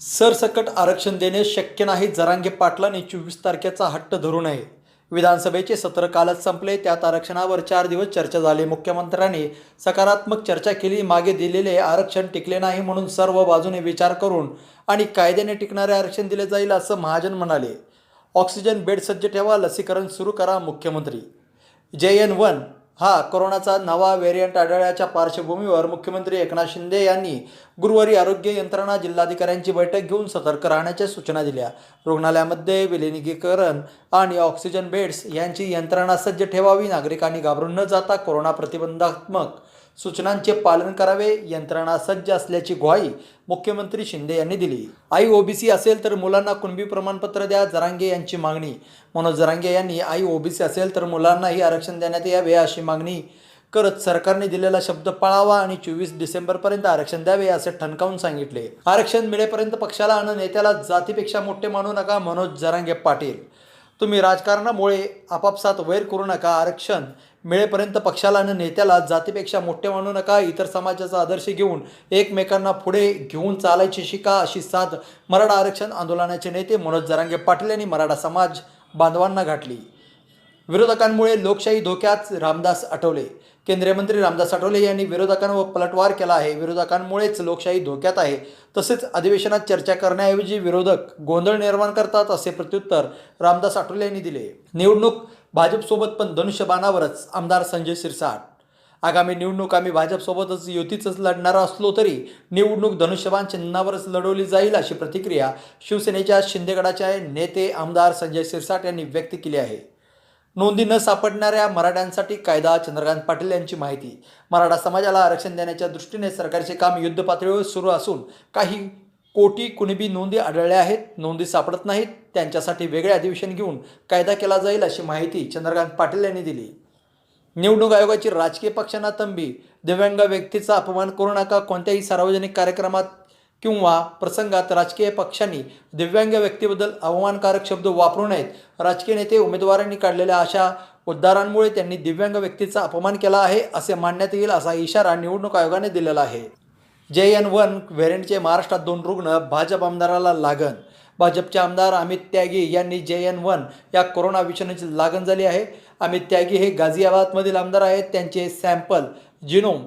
सरसकट आरक्षण देणे शक्य नाही जरांगे पाटलांनी चोवीस तारखेचा हट्ट धरू नये. विधानसभेचे सत्र कालच संपले त्यात आरक्षणावर चार दिवस चर्चा झाली. मुख्यमंत्र्यांनी सकारात्मक चर्चा केली मागे दिलेले आरक्षण टिकले नाही म्हणून सर्व बाजूने विचार करून आणि कायद्याने टिकणारे आरक्षण दिले जाईल असं महाजन म्हणाले. ऑक्सिजन बेड सज्ज ठेवा लसीकरण सुरू करा मुख्यमंत्री. जे एन वन हा कोरोनाचा नवा व्हेरियंट आढळल्याच्या पार्श्वभूमीवर मुख्यमंत्री एकनाथ शिंदे यांनी गुरुवारी आरोग्य यंत्रणा जिल्हाधिकाऱ्यांची बैठक घेऊन सतर्क राहण्याच्या सूचना दिल्या. रुग्णालयामध्ये विलिनिकीकरण आणि ऑक्सिजन बेड्स यांची यंत्रणा सज्ज ठेवावी नागरिकांनी घाबरून न जाता कोरोना प्रतिबंधात्मक सूचनांचे पालन करावे यंत्रणा सज्ज असल्याची ग्वाही मुख्यमंत्री शिंदे यांनी दिली. आई ओबीसी असेल तर मुलांना कुणबी प्रमाणपत्र द्या जरांगे यांची मागणी. मनोज जरांगे यांनी आई ओबीसी असेल तर मुलांनाही आरक्षण देण्यात यावे अशी मागणी करत सरकारने दिलेला शब्द पाळावा आणि चोवीस डिसेंबरपर्यंत आरक्षण द्यावे असे ठणकावून सांगितले. आरक्षण मिळेपर्यंत पक्षाला आणि नेत्याला जातीपेक्षा मोठे मानू नका मनोज जरांगे पाटील. तुम्ही राजकारणामुळे आपापसात वैर करू नका आरक्षण मिळेपर्यंत पक्षाला आणि नेत्याला जातीपेक्षा मोठे मानू नका इतर समाजाचा आदर्श घेऊन एकमेकांना पुढे घेऊन चालायची शिका अशी साथ मराठा आरक्षण आंदोलनाचे नेते मनोज जरांगे पाटील यांनी मराठा समाज बांधवांना घातली. विरोधकांमुळे लोकशाही धोक्यात रामदास आठवले. केंद्रीय मंत्री रामदास आठवले यांनी विरोधकांवर पलटवार केला आहे. विरोधकांमुळेच लोकशाही धोक्यात आहे. तसेच अधिवेशनात चर्चा करण्याऐवजी विरोधक गोंधळ निर्माण करतात असे प्रत्युत्तर रामदास आठवले यांनी दिले. निवडणूक भाजपसोबत पण धनुष्यबाणावरच आमदार संजय सिरसाट आगामी निवडणूक आम्ही भाजपसोबतच युतीचंच लढणार असलो तरी निवडणूक धनुष्यबाण चिन्हावरच लढवली जाईल अशी प्रतिक्रिया शिवसेनेच्या शिंदेगडाचे नेते आमदार संजय शिरसाट यांनी व्यक्त केली आहे. नोंदी न सापडणाऱ्या मराठ्यांसाठी कायदा चंद्रकांत पाटील यांची माहिती. मराठा समाजाला आरक्षण देण्याच्या दृष्टीने सरकारचे काम युद्धपातळीवर सुरू असून काही कोटी कुणबी नोंदी आढळल्या आहेत नोंदी सापडत नाहीत. त्यांच्यासाठी वेगळे अधिवेशन घेऊन कायदा केला जाईल अशी माहिती चंद्रकांत पाटील यांनी दिली. निवडणूक आयोगाची राजकीय पक्षांना तंबी दिव्यांग व्यक्तीचा अपमान करू नका कोणत्याही सार्वजनिक कार्यक्रमात किंवा प्रसंगात राजकीय पक्षांनी दिव्यांग व्यक्तीबद्दल अवमानकारक शब्द वापरू नयेत. राजकीय नेते उमेदवारांनी काढलेल्या अशा उद्गारांमुळे त्यांनी दिव्यांग व्यक्तीचा अपमान केला आहे असे मानण्यात येईल असा इशारा निवडणूक आयोगाने दिलेला आहे. जे एन वन व्हेरियंटचे महाराष्ट्रात दोन रुग्ण भाजप आमदाराला लागण. भाजपचे आमदार अमित त्यागी यांनी जे एन वन या कोरोना विषाणूची लागण झाली आहे. अमित त्यागी हे गाझियाबादमधील आमदार आहेत. त्यांचे सॅम्पल जिनोम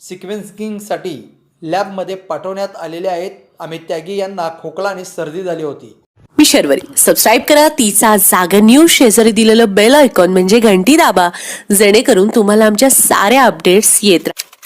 सिक्वेन्सिंगसाठी लॅबमध्ये पाठवण्यात आलेले आहेत. अमित त्यागी यांना खोकला आणि सर्दी झाली होती. मी शर्वरी. सबस्क्राईब करा. तिचा जागा न्यूज शेजारी दिलेलं बेल आयकॉन म्हणजे घंटी दाबा. जेणेकरून तुम्हाला आमच्या साऱ्या अपडेट्स येत राहतील